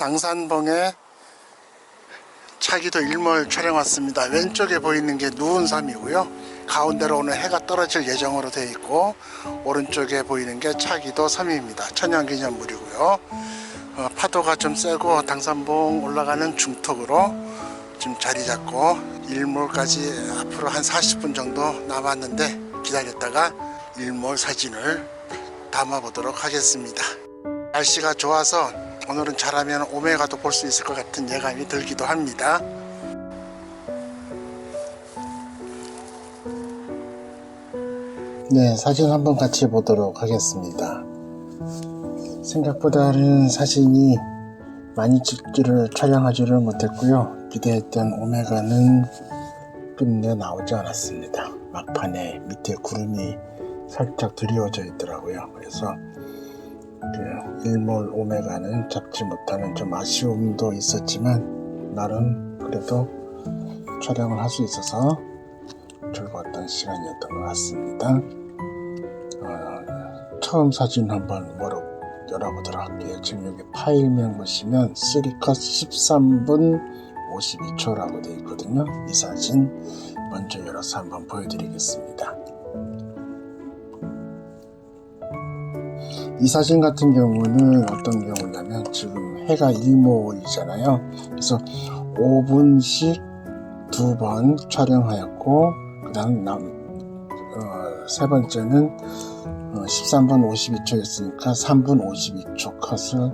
당산봉에 차기도 일몰 촬영 왔습니다. 왼쪽에 보이는 게 누운 섬이고요. 가운데로 오늘 해가 떨어질 예정으로 되어 있고 오른쪽에 보이는 게 차기도 섬입니다. 천연기념물이고요. 어, 파도가 좀 세고 당산봉 올라가는 중턱으로 지금 자리 잡고 일몰까지 앞으로 한 40분 정도 남았는데 기다렸다가 일몰 사진을 담아 보도록 하겠습니다. 날씨가 좋아서 오늘은 잘하면 오메가도 볼 수 있을 것 같은 예감이 들기도 합니다. 네, 사진 한번 같이 보도록 하겠습니다. 생각보다는 사진이 많이 찍지를 촬영하지를 못했고요. 기대했던 오메가는 끝내 나오지 않았습니다. 막판에 밑에 구름이 살짝 드리워져 있더라고요. 그래서 그 일몰 오메가는 잡지 못하는 좀 아쉬움도 있었지만 나름 그래도 촬영을 할 수 있어서 즐거웠던 시간이었던 것 같습니다. 어, 처음 사진 한번 열어, 열어보도록 할게요. 지금 여기 파일명 보시면 3컷 13분 52초라고 되어 있거든요. 이 사진 먼저 열어서 한번 보여드리겠습니다. 이 사진 같은 경우는 어떤 경우냐면 지금 해가 일몰이잖아요. 그래서 5분씩 두 번 촬영하였고 그다음 남, 어, 세 번째는 어, 13분 52초였으니까 3분 52초 컷을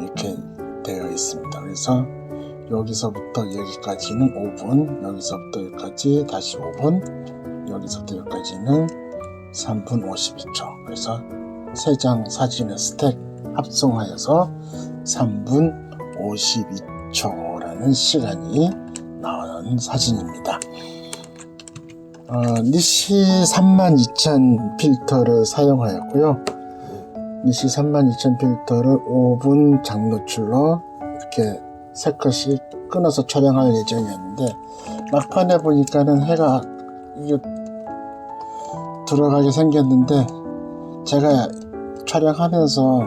이렇게 되어 있습니다. 그래서 여기서부터 여기까지는 5분, 여기서부터 여기까지 다시 5분, 여기서부터 여기까지는 3분 52초. 그래서 세장 사진의 스택 합성하여서 3분 52초라는 시간이 나오는 사진입니다. 어, 니시 32,000 필터를 사용하였고요. 니시 32,000 필터를 5분 장노출로 이렇게 세 컷씩 끊어서 촬영할 예정이었는데 막판에 보니까는 해가 이게 들어가게 생겼는데 제가 촬영하면서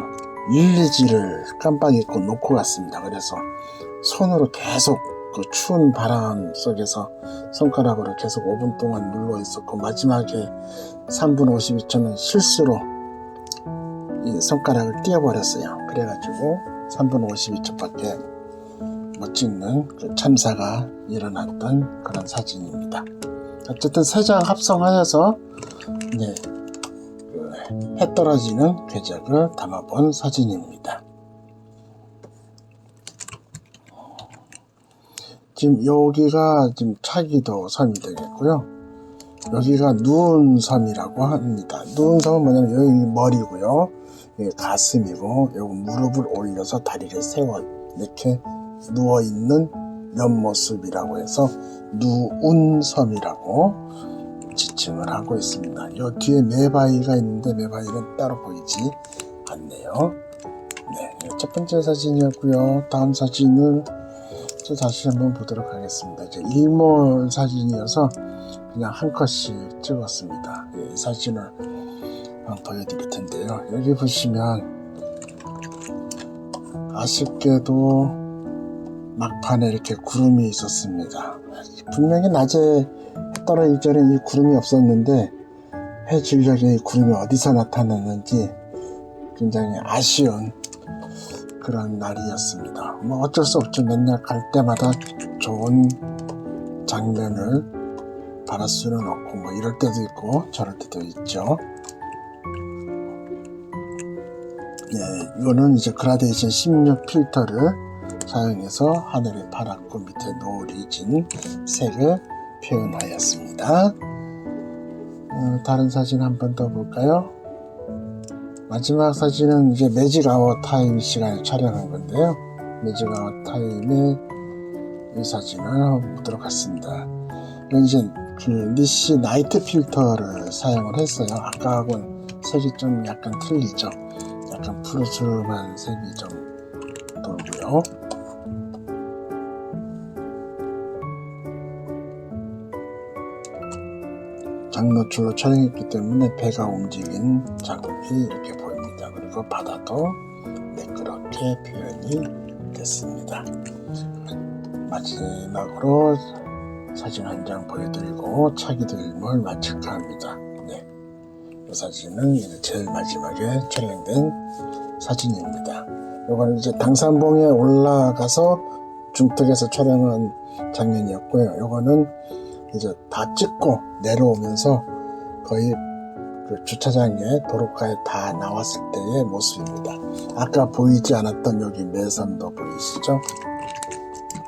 일리지를 깜빡 잊고 놓고 갔습니다. 그래서 손으로 계속 그 추운 바람 속에서 손가락으로 계속 5분 동안 눌러 있었고 마지막에 3분 52초는 실수로 이 손가락을 띄어버렸어요. 그래가지고 3분 52초밖에 못 찍는 그 참사가 일어났던 그런 사진입니다. 어쨌든 세 장 합성하여서 네, 그 해 떨어지는 궤적을 담아본 사진입니다. 지금 여기가 지금 차기도 섬이 되겠고요. 여기가 누운 섬이라고 합니다. 누운 섬은 뭐냐면 여기 머리고요. 여기 가슴이고 여기 무릎을 올려서 다리를 세워 이렇게 누워 있는 옆모습이라고 해서 누운 섬이라고 지칭을 하고 있습니다. 이 뒤에 매바위가 있는데 매바위는 따로 보이지 않네요. 네, 첫 번째 사진이었고요. 다음 사진은 저 다시 한번 보도록 하겠습니다. 이제 일몰 사진이어서 그냥 한 컷씩 찍었습니다. 예, 이 사진을 보여드릴 텐데요. 여기 보시면 아쉽게도 막판에 이렇게 구름이 있었습니다. 분명히 낮에 해 떨어지기 전에 이 구름이 없었는데 해 진력에 이 구름이 어디서 나타났는지 굉장히 아쉬운 그런 날이었습니다. 뭐 어쩔 수 없죠. 맨날 갈 때마다 좋은 장면을 바랄 수는 없고 뭐 이럴 때도 있고 저럴 때도 있죠. 예, 이거는 이제 그라데이션 16 필터를 사용해서 하늘이 파랗고 밑에 노을이 진 색을 표현하였습니다. 어, 다른 사진 한 번 더 볼까요? 마지막 사진은 이제 매직 아워 타임 시간에 촬영한 건데요. 매직 아워 타임에 이 사진을 보도록 하겠습니다. 이건 이제 그 니시 나이트 필터를 사용을 했어요. 아까하고는 색이 좀 약간 틀리죠. 약간 푸르스름한 색이 좀 돌고요. 장노출로 촬영했기 때문에 배가 움직인 자국이 이렇게 보입니다. 그리고 바다도 매끄럽게 표현이 됐습니다. 마지막으로 사진 한 장 보여드리고 차기 드림을 마칠까 합니다. 네. 이 사진은 이제 제일 마지막에 촬영된 사진입니다. 이거는 이제 당산봉에 올라가서 중턱에서 촬영한 장면이었고요. 이거는 이제 다 찍고 내려오면서 거의 그 주차장에 도로가에 다 나왔을 때의 모습입니다. 아까 보이지 않았던 여기 매선도 보이시죠?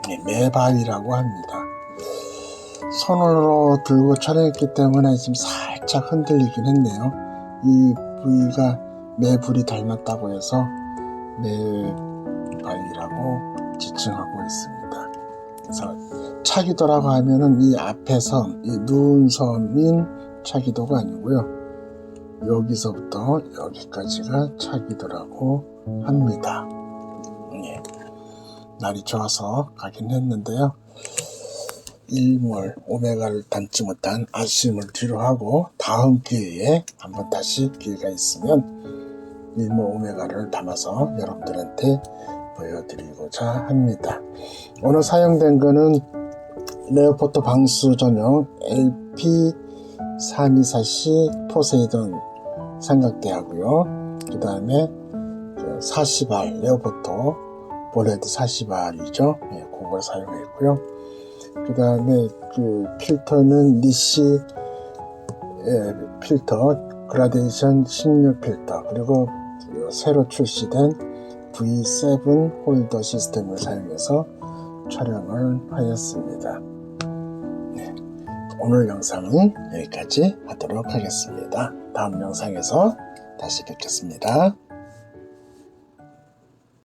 네, 매바위라고 합니다. 손으로 들고 촬영했기 때문에 지금 살짝 흔들리긴 했네요. 이 부위가 매불이 닮았다고 해서 매바위라고 지칭하고 있습니다. 그래서 차기도라고 하면은 이 앞에 섬, 이 누운 섬인 차기도가 아니고요. 여기서부터 여기까지가 차기도라고 합니다. 예. 날이 좋아서 가긴 했는데요. 일몰 오메가를 담지 못한 아쉬움을 뒤로 하고 다음 기회에 한번 다시 기회가 있으면 일몰 오메가를 담아서 여러분들한테 보여드리고자 합니다. 오늘 사용된 거는 레오포트 방수 전용 LP324C 포세이돈 삼각대하고요. 그 다음에 40알 레오포트 볼헤드 40알이죠. 네, 그걸 사용했고요. 그 다음에 그 필터는 니시 예, 필터 그라데이션 16 필터 그리고 그 새로 출시된 V7 홀더 시스템을 사용해서 촬영을 하였습니다. 네, 오늘 영상은 여기까지 하도록 하겠습니다. 다음 영상에서 다시 뵙겠습니다.